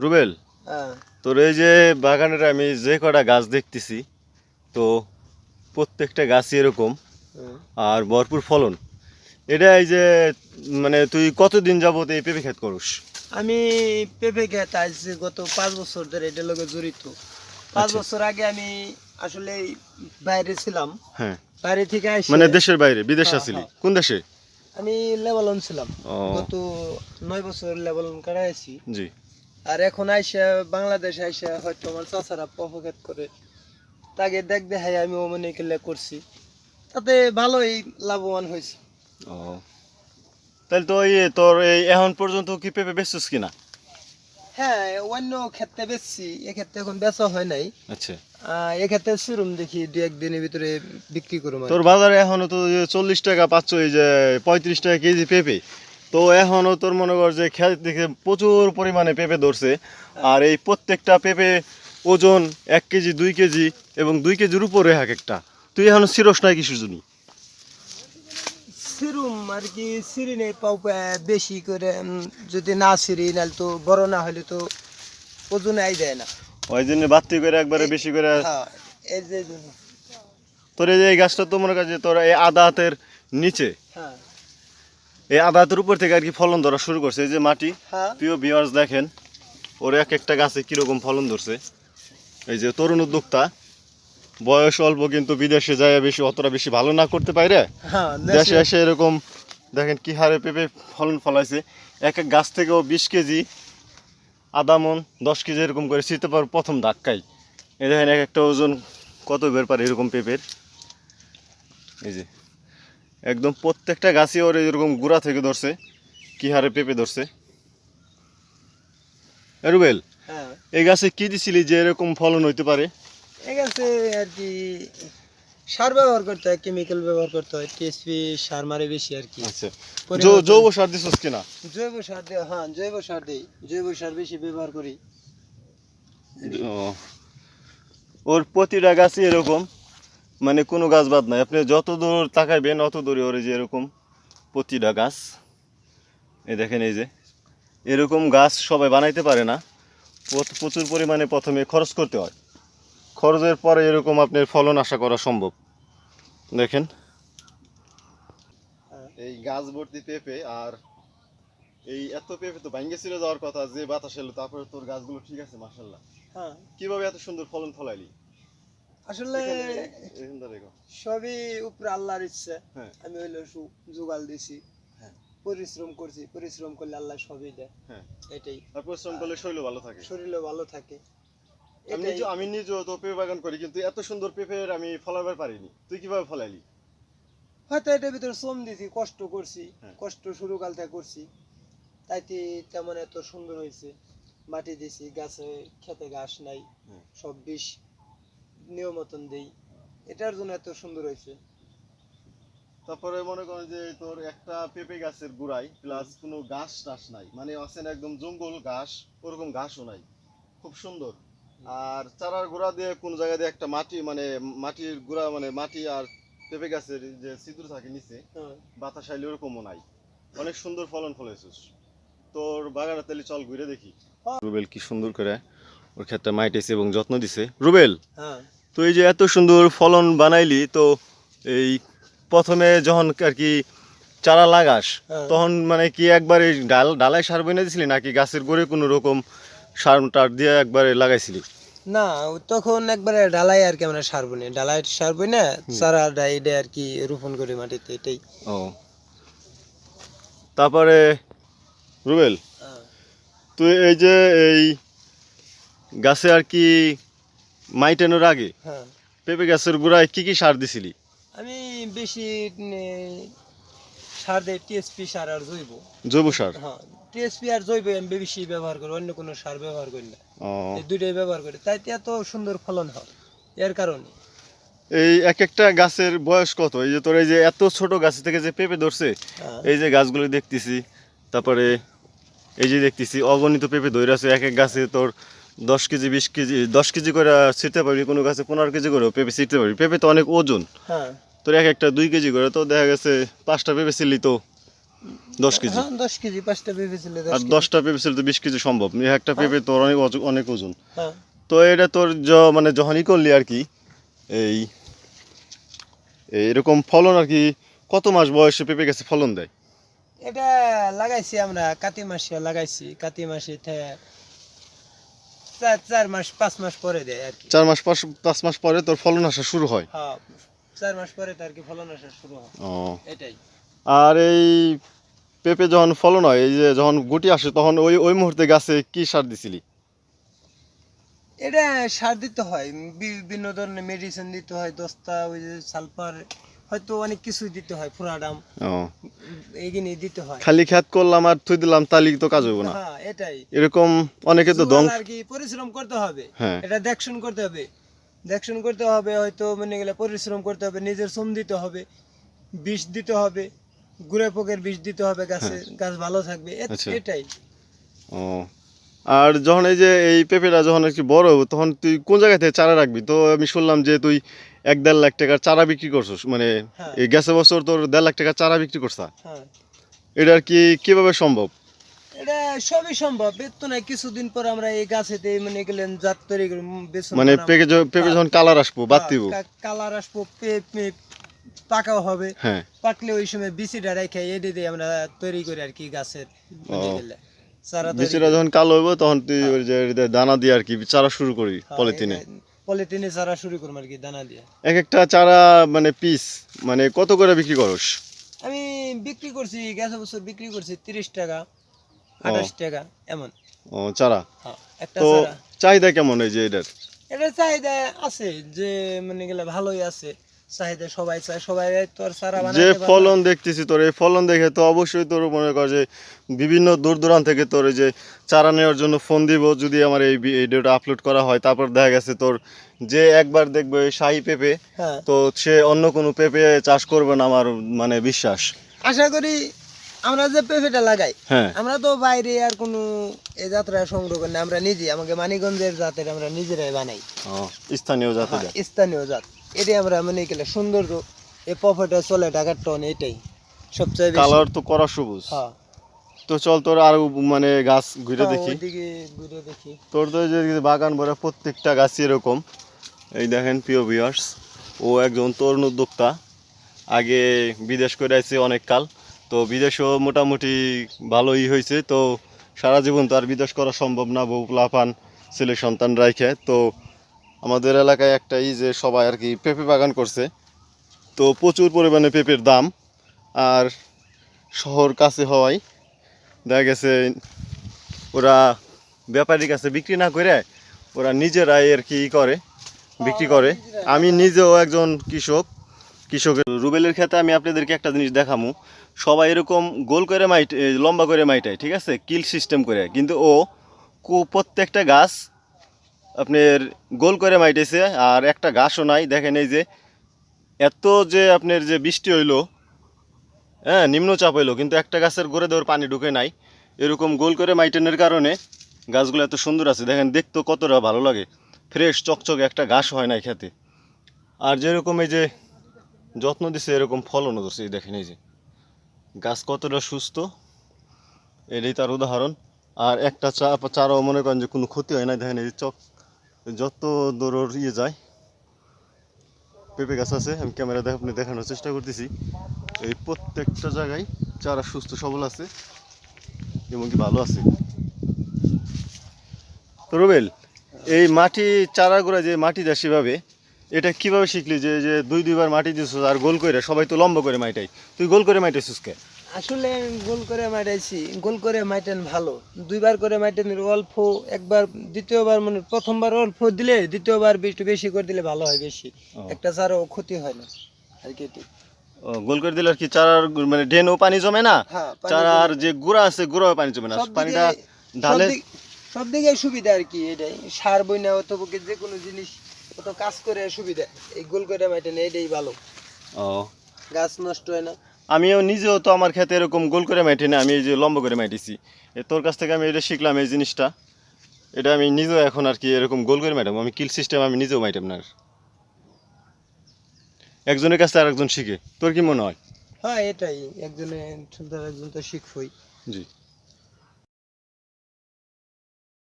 রুবেল হ্যাঁ। তোর এই যে বাগানের আমি যে কটা গাছ দেখতেছি তো প্রত্যেকটা গাছই এরকম আর ভরপুর ফলন। এটা এই যে মানে তুই কতদিন যাবত এই পেঁপে ক্ষেত করস? আমি পেঁপে খেত আইছি গত পাঁচ বছর ধরে এটার লোকে জড়িত। পাঁচ আচ্ছা। বছর আগে আমি আসলে বাইরে ছিলাম। হ্যাঁ। বাইরে থেকে আসি মানে দেশের বাইরে বিদেশে হ্যাঁ, আছিলি হ্যাঁ। কোন দেশে? আমি লেবালন ছিলাম। গত নয় বছর লেবালন কাটাইছি জি। আর এখন আইসা বাংলাদেশ আইসা হয়তো আমার চাচারা পফকেট করে। তাকে দেখ দেখাই আমি ওমনি কেলে করছি। তাতে ভালোই লাভবান হয়েছে। ও। তাহলে তো এই তোর এই এখন পর্যন্ত কি পেঁপে বেচছিস কিনা? হ্যাঁ অন্য ক্ষেত্রে বেচছি এক্ষেত্রে এখন বেচা হয় নাই। আচ্ছা। এক্ষেত্রে সিরুম দেখি দু একদিনের ভিতরে বিক্রি করব তোর বাজারে এখনও তো চল্লিশ টাকা পাচ্ছ এই যে পঁয়ত্রিশ টাকা কেজি পেঁপে। তো এখনও তোর মনে কর যে খেত দেখে প্রচুর পরিমাণে পেঁপে ধরছে। আর এই প্রত্যেকটা পেঁপে ওজন এক কেজি দুই কেজি এবং দুই কেজির উপরে এক একটা। তুই এখন সিরস নাই কিসের জন্য? সিরুম আর কি সিরি নেই পাও বেশি করে যদি না সিরি নাহলে তো বড় না হলে তো ওজনে আই দেয় না। ওই জন্য বাত্তি করে একবারে বেশি করে হ্যাঁ তোর এই গাছটা তো মনে কর যে তোর এই আদা হাতের নিচে। হ্যাঁ। এই আদা হাতের উপর থেকে আর কি ফলন ধরা শুরু করছে। এই যে মাটি হ্যাঁ। প্রিয় ভিউয়ার্স দেখেন ওর এক একটা গাছে কীরকম ফলন ধরছে। এই যে তরুণ উদ্যোক্তা বয়স অল্প কিন্তু বিদেশে যায় বেশি অতটা বেশি ভালো না করতে পারে হ্যাঁ দেশে এসে এরকম দেখেন কি হারে পেঁপে ফলন ফলাইছে। এক এক গাছ থেকেও বিশ কেজি আধা মন দশ কেজি এরকম করে ছিটতে পার প্রথম ধাক্কাই এই দেখেন এক একটা ওজন কত বের পারে এরকম পেঁপের। এই যে একদম প্রত্যেকটা গাছই ওর এরকম গুড়া থেকে ধরছে কি হারে পেঁপে ধরছে। রুবেল হ্যাঁ। এই গাছে কি দিছিলি যে এরকম ফলন হইতে পারে? এই গাছে আর কি সার ব্যবহার করতে হয় কেমিক্যাল ব্যবহার করতে হয় টিএসপি সার মারে বেশি আর কি। আচ্ছা। জৈব সার দিছস কিনা জৈব সার দেওয়া হ্যাঁ জৈব সার দেই জৈব সার বেশি ব্যবহার করি। ও। ওর প্রতিটা গাছই এরকম। মানে কোনো গাছ বাদ নাই। আপনি যত দূর তাকাইবেন অত দূরে ওরে যে এরকম প্রতিটা গাছ। এই দেখেন এই যে এরকম গাছ সবাই বানাইতে পারে না। প্রচ- প্রচুর পরিমাণে প্রথমে খরচ করতে হয়। খরচের পরে এরকম আপনার ফলন আশা করা সম্ভব। দেখেন। এই গাছ ভর্তি পেঁপে আর এই এত পেঁপে তো ভাঙ্গে ছিল যাওয়ার কথা যে বাতাস এলো তারপরে তোর গাছগুলো ঠিক আছে মাসাল্লাহ হ্যাঁ। কীভাবে এত সুন্দর ফলন ফলাইলি? আসলে সবই উপরে আল্লাহর ইচ্ছা। হ্যাঁ। আমি হইল জোগাল দিছি। হ্যাঁ। পরিশ্রম করছি। পরিশ্রম করলে আল্লাহ সবই দেয়। হ্যাঁ। এটাই। আর পরিশ্রম করলে শরীর ভালো থাকে। শরীরও ভালো থাকে। আমি নিজে আমি নিজেও তো পেঁপে বাগান করি কিন্তু এত সুন্দর পেঁপের আমি ফলাবার পারিনি। তুই কীভাবে ফলাইলি? হয়তো এটার ভিতরে শ্রম দিছি কষ্ট করছি। কষ্ট শুরু কাল থেকে করছি। তাইতে তেমন এত সুন্দর হয়েছে মাটি দিছি গাছে খেতে ঘাস নাই। সব বিষ। নিয়ম মতন দেই। এটার জন্য এত সুন্দর হয়েছে। তারপরে মনে করেন যে তোর একটা পেঁপে গাছের গুড়াই প্লাস কোনো ঘাস টাস নাই। মানে আছেন একদম জঙ্গল ঘাস ওরকম ঘাসও নাই। খুব সুন্দর। আর চারার গোড়া দিয়ে কোন জায়গা দিয়ে একটা মাটি মানে মাটির গুড়া মানে মাটি আর পেঁপে গাছের যে ছিদ্র থাকে নিচে হ্যাঁ। বাতাস আইলে ওরকমও নাই। অনেক সুন্দর ফলন ফলেছিস তোর বাগানে তাহলে চল ঘুরে দেখি। হ্যাঁ। রুবেল কি সুন্দর করে ওর ক্ষেত্রে মাইটেছে এবং যত্ন দিছে। রুবেল! হ্যাঁ। তো এই যে এত সুন্দর ফলন বানাইলি তো এই প্রথমে যখন আর কি চারা লাগাস হ্যাঁ। তখন মানে কি একবারে ডাল ডালাই সার বনে দিছিলি নাকি গাছের গোড়ে কোনো রকম সার টার দিয়ে একবারে লাগাইছিলি না তখন একবারে ডালাই আর কি আমরা সারবো না ডালাই সারবো না চারা ডাইডে আর কি রোপণ করি মাটিতে এটাই ও তারপরে রুবেল হ্যাঁ। তুই এই যে এই গাছে আর কি মাইটানোর আগে? হ্যাঁ। পেঁপে গাছের গোড়ায় কি কি সার দিছিলি? আমি বেশি সার দেই টিএসপি সার আর জৈব। জৈব সার? হ্যাঁ টিএসপি আর জৈব আমি বেশি ব্যবহার করি অন্য কোনো সার ব্যবহার করি না। ও। এই দুইটাই ব্যবহার করি তাইতে এত সুন্দর ফলন হয় এর কারণে। এই এক একটা গাছের বয়স কত? এই যে তোর এই যে এত ছোট গাছ থেকে যে পেঁপে ধরছে হ্যাঁ। এই যে গাছগুলো দেখতেছি তারপরে এই যে দেখতেছি অগণিত পেঁপে ধরে আছে এক এক গাছে তোর দশ কেজি বিশ কেজি দশ কেজি করে ছিটতে পারবি কোনো গাছে পনেরো কেজি করেও পেঁপে ছিটতে পারবি। পেঁপে তো অনেক ওজন। হ্যাঁ। তোর এক একটা দুই কেজি করে তো দেখা গেছে পাঁচটা পেঁপে ছিলি তো দশ কেজি। হ্যাঁ দশ কেজি পাঁচটা পেঁপে ছিল আর দশটা পেঁপে ছিল তো বিশ কেজি সম্ভব। একটা পেঁপে তোর অনেক অনেক ওজন। হ্যাঁ। তো এটা তোর য- মানে যখনই করলি আর কি এই এরকম ফলন আর কি কত মাস বয়সে পেঁপে গেছে ফলন দেয়? এটা লাগাইছি আমরা কাতি মাসে লাগাইছি। কাতি মাসে চার চার মাস পাঁচ মাস পরে দেয় আর কি। চার মাস পাঁচ পাঁচ মাস পরে তোর ফলন আসা শুরু হয়? হ্যাঁ চার মাস পরে তো আর কি ফলন আসা শুরু হয়। ও। এটাই। আর এই পেঁপে যখন ফলন হয় এই যে যখন গুটি আসে তখন ওই ওই মুহূর্তে গাছে কি সার দিছিলি? এটা সার দিতে হয় বিভিন্ন ধরনের মেডিসিন দিতে হয় দস্তা ওই যে সালফার হয়তো অনেক কিছু দিতে হয় ফুরাডাম এইগুলি দিতে হয়। খালি খ্যাত করলাম আর থুই দিলাম তালি তো কাজ হইব না। হ্যাঁ এটাই। এরকম অনেকে তো দং জোয়াল আর কি পরিশ্রম করতে হবে। হ্যাঁ। এটা দেখশন করতে হবে। দেখশন করতে হবে হয়তো মানে গেলে পরিশ্রম করতে হবে নিজের শ্রম দিতে হবে বিষ দিতে হবে গুড়ে পোকের বিষ দিতে হবে গাছে গাছ ভালো থাকবে আচ্ছা। এটাই। ও। আর যখন এই যে এই পেঁপেটা যখন একটু বড় হবে তখন তুই কোন জায়গা থেকে চারা রাখবি? তো আমি শুনলাম যে তুই এক দেড় লাখ টাকার চারা বিক্রি করছিস মানে হ্যাঁ। এই গেছে বছর তোর দেড় লাখ টাকার চারা বিক্রি করছা। হ্যাঁ। এটা আর কি কীভাবে সম্ভব? এটা সবই সম্ভব এর কিছুদিন পর আমরা এই গাছেতে মানে গেলেন জাত তৈরি মানে য- পেঁপে যখন কালার আসব বাদ দিব হ্যাঁ, কালার আসব পাকাও হবে। হ্যাঁ। পাকলে ওই সময় বিচিটা রেখে এডে দিয়ে আমরা তৈরি করি আর কি গাছের মানে চারা বিচিটা যখন কালো হইব তখন তুই দানা দিয়ে আর কি চারা শুরু করি পলিথিনে। পলিথিনে চারা শুরু করব আর কি দানা দিয়ে। এক একটা চারা মানে পিস মানে কত করে বিক্রি করস? আমি বিক্রি করছি গেছে বছর বিক্রি করছি তিরিশ টাকা আঠাশ টাকা এমন। ও চারা? হ্যাঁ, একটা তো চাহিদা কেমন এই যে এটার? এটা চাহিদা আছে যে মানে গেলে ভালোই আছে। চাহিদা সবাই চায় সবাই তো আর চারা যে। ফলন দেখতেছি তোর এই ফলন দেখে তো অবশ্যই তোর মনে কর যে বিভিন্ন দূর দূরান্ত থেকে তোর এই যে চারা নেওয়ার জন্য ফোন দিব যদি আমার এই ভিডিওটা আপলোড করা হয়। তারপর দেখা গেছে তোর যে একবার দেখবে এই শাহি পেঁপে হ্যাঁ। তো সে অন্য কোনো পেঁপে চাষ করবে না আমার মানে বিশ্বাস। আশা করি আমরা যে পেঁপেটা লাগাই হ্যাঁ। আমরা তো বাইরে আর কোনো এই যাত্রা সংগ্রহ করি না আমরা নিজে আমাকে মানিগঞ্জের জাতের আমরা নিজেরাই বানাই। স্থানীয় জাতে হ্যাঁ, স্থানীয় জাত। এটাই আমরা মানে গেলে সৌন্দর্য এই প্রফিটে চলে টাকার টন এটাই। সবচেয়ে কালার তো করা সবুজ। হ্যাঁ। তো চল তোর আরও মানে গাছ ঘুরে হ্যাঁ, দেখি। ঘুরে দেখি। তোর তো যে বাগান ভরা প্রত্যেকটা গাছই এরকম। এই দেখেন প্রিয় ভিউয়ার্স ও একজন তরুণ উদ্যোক্তা। আগে বিদেশ করে আসছে অনেক কাল। তো বিদেশেও মোটামুটি ভালোই হয়েছে তো সারা জীবন তো আর বিদেশ করা সম্ভব না। বউ লাফান ছেলে সন্তান রাইখে। তো আমাদের এলাকায় একটাই যে সবাই আর কি পেঁপে বাগান করছে। তো প্রচুর পরিমাণে পেঁপের দাম আর শহর কাছে হওয়ায় দেখা গেছে ওরা ব্যাপারীর কাছে বিক্রি না করে ওরা নিজেরাই আর কি করে, বিক্রি করে। আমি নিজেও একজন কৃষক, কৃষকের রুবেলের ক্ষেত্রে আমি আপনাদেরকে একটা জিনিস দেখামু। সবাই এরকম গোল করে মাইট লম্বা করে মাইটায়, ঠিক আছে? কিল সিস্টেম করে। কিন্তু ও প্রত্যেকটা গাছ আপনার গোল করে মাইটেছে, আর একটা ঘাসও নাই। দেখেন এই যে, এত যে আপনার যে বৃষ্টি হইল হ্যাঁ নিম্নচাপ হইল, কিন্তু একটা গাছের গোড়ে দেওয়ার পানি ঢুকে নাই। এরকম গোল করে মাইটেনের কারণে গাছগুলো এত সুন্দর আছে। দেখেন, দেখতে কতটা ভালো লাগে। ফ্রেশ, চকচকে একটা ঘাস হয় না খেতে। আর যেরকম এই যে যত্ন দিছে, এরকম ফলনও ধরছে। এই দেখেন এই যে, গাছ কতটা সুস্থ। এটাই তার উদাহরণ। আর একটা চা চারাও মনে করেন যে কোনো ক্ষতি হয় না দেখেন এই যে চক যত দূর ইয়ে যায়, পেঁপে গাছ আছে, আমি ক্যামেরা দেখ আপনি দেখানোর চেষ্টা করতেছি। এই প্রত্যেকটা জায়গায় চারা সুস্থ, সবল আছে এবং কি ভালো আছে। তো রুবেল, এই মাটি চারাগুলো যে মাটি দেয় সেভাবে, এটা কীভাবে শিখলি যে যে দুই, দুইবার মাটি দিছিস আর গোল করে সবাই তো লম্বা করে মাইটাই? তুই গোল করে মাইটাইছিস কে? আসলে গোল করে মাইটাইছি গোল করে মাইটেন ভালো। দুইবার করে মাইটেনের অল্প একবার দ্বিতীয়বার মানে প্রথমবার অল্প দিলে দ্বিতীয়বার একটু বেশি করে দিলে ভালো হয় বেশি। একটা চারও ক্ষতি হয় না। আর কি গোল করে দিলে আর কি চারার মানে ড্রেনও পানি জমে না? হ্যাঁ চারার যে গুঁড়া আছে গুঁড়াও পানি জমে না। পানিটা ঢালে সব দিকে সুবিধা আর কি এটাই। সার বই না অত যে কোনো জিনিস অত কাজ করে সুবিধা। এই গোল করে মাইটেন এটাই ভালো। ও। গাছ নষ্ট হয় না। আমিও নিজেও তো আমার খেতে এরকম গোল করে মাইটি না আমি এই যে লম্বা করে মাইটিছি। এ তোর কাছ থেকে আমি এটা শিখলাম এই জিনিসটা। এটা আমি নিজেও এখন আর কি এরকম গোল করে মাইটাম আমি কিল সিস্টেম আমি নিজেও মাইটাম না একজনের কাছে আর একজন শিখে তোর কি মনে হয়? হ্যাঁ এটাই একজনে একজন তো শিখবই। জি।